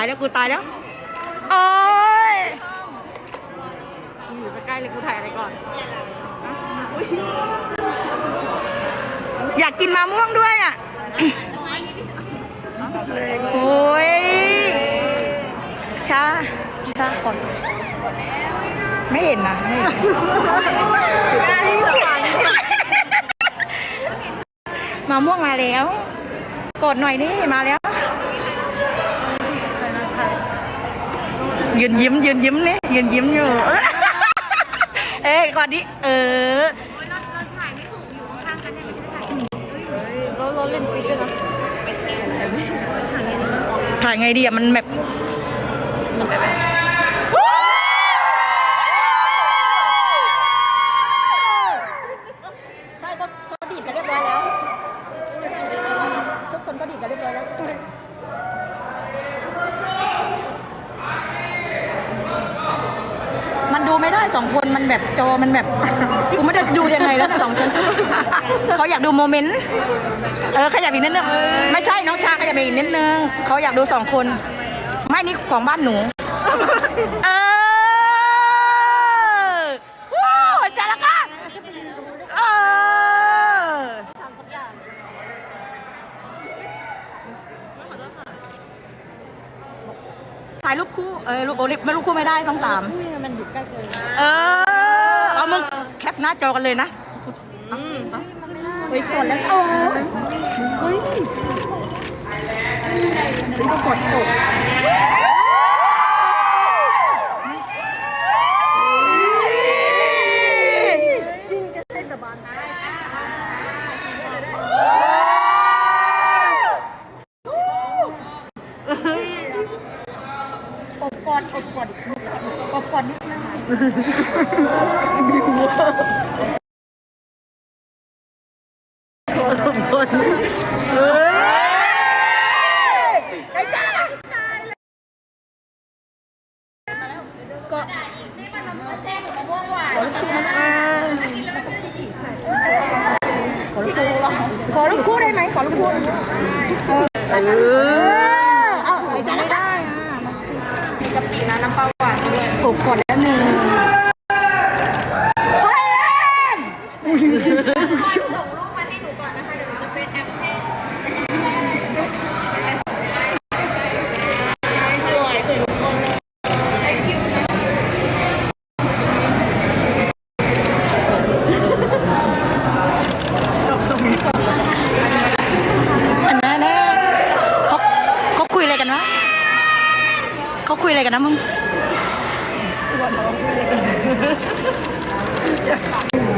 ายแล้วกูตายแล้ว โอ้ยอยู่จะใกล้เลยกูถ่ายอะไรก่อน อยากกินมะม่วงด้วยอะ โอ้ยชาชาก่อนไม่เห็นนะไม่เห็นมะม่วงมาแล้ว กดหน่อยนี่มาแล้ว ยืนยิ้ม ยืนยิ้มนี่ยืนยิ้มอยู่ เอ้ยก่อนดิเออเราเราเล่นฟิกด้วยนะถ่ายไงดีอะมันแบบ ไม่ได้สองคนมันแบบจอมันแบบ กูไม่ได้ดูยังไงแล้วนะสองคนเขาอยากดูโมเมนต์เออขยับอีกนิดนึงไม่ใช่น้องชาขยับอีกนิดนึงเขาอยากดูสองคน ไม่นี่ของบ้านหนู เออว้าวจ้าละค่ะเออถ่ายรูปคู่ เออรูปโอลิฟไม่รูปคู่ไม่ได้ต้องสาม อุ้ยมันอยู่ใกล้เกินเออ เอามึงแคปหน้าจอกันเลยนะเฮ้ยกดแล้วโอ้เฮ้ยก็กดกด กอดอบกอดอบกอดนิดนึงคนเฮ้ยไอ้จ้าก็ขอลูกคู่ได้ไหมขอลูกคู่เออเอาไอ้จ้า ไม่ได้อะมันฟิกกับปีนะน้ำปลาหวานด้วย ถูกกดแล้วหนึ่งเฮ้ย ส่งรูปมาให้หนูก่อนนะคะเดี๋ยวหนูจะเฟซแอปให้สวยสวยทุกคนให้คิวนะ อันนั้นแน่เขาเขาคุยอะไรกันวะ เขาคุยอะไรกันนะมึงจ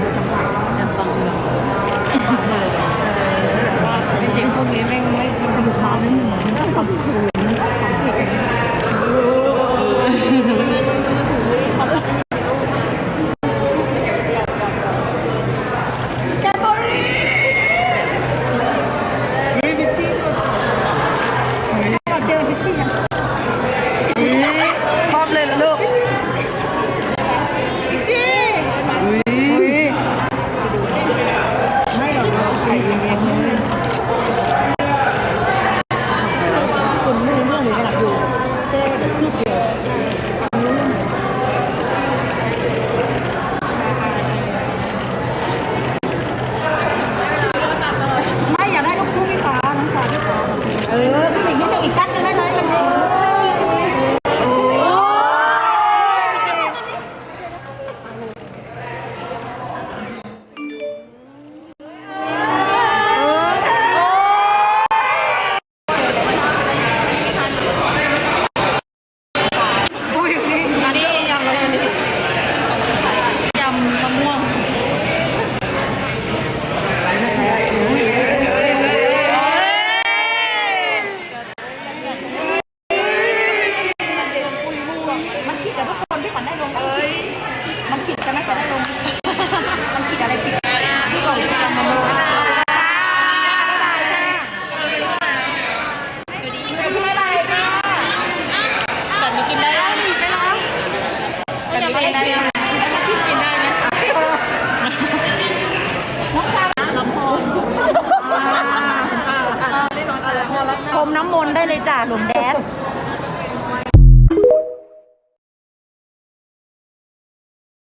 เออ แบบนี้กินได้ไหมไม่ร้องแบบนี้กินได้ไหมกินได้ไหมน้องชาลำพองได้นอนอะไรพอแล้วพรมน้ำมนต์ได้เลยจ้าหลุมแดด